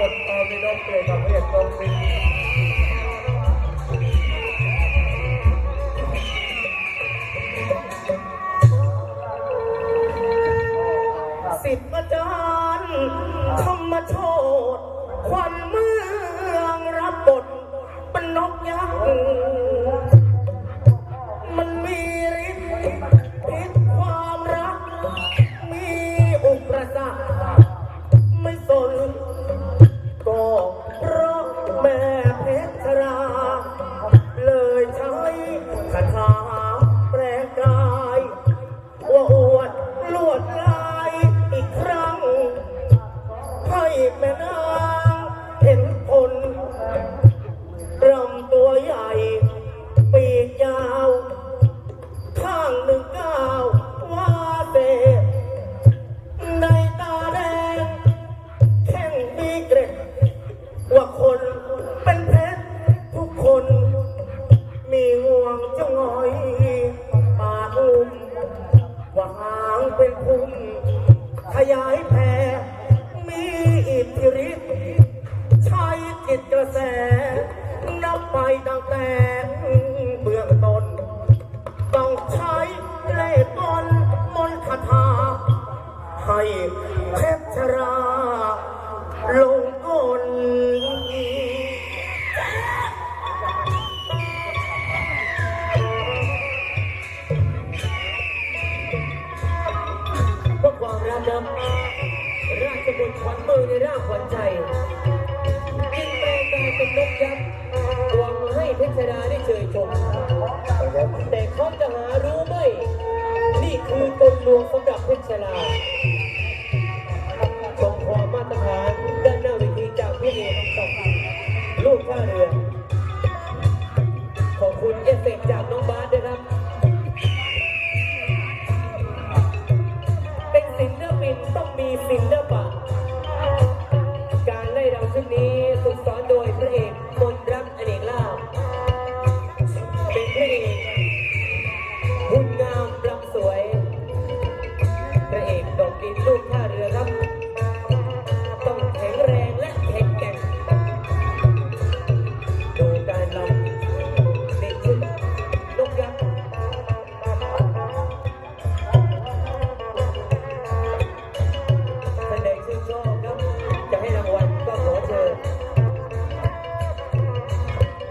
บทอาวินเปรตกับเภทตรงเป็นสิบอาจารย์ธรรมโชตควันมื แม่นา อิทธิฤทธิ์ใช้จิตกระแสนับไปตั้งแต่เบื้องต้น ต้องใช้เล่ห์กลมนคาถา ให้เพชรราลงกลเพราะความรักนะ มือในร่างขวัญใจจึงแปลงกายเป็นนกยักษ์หวังให้เพชรดาได้เชยชม แต่เขาจะหารู้ไหม นี่คือกลลวงสำหรับเพชรดาชมความมาตรฐานด้านหน้าเวทีจากพี่เอกตกลูกท่าเรือ ขอบคุณเอฟเฟกต์จากน้องบาสด้วยครับเป็นศิลปินต้องมีศิลปะ การไล่เราชุดนี้ฝึกสอน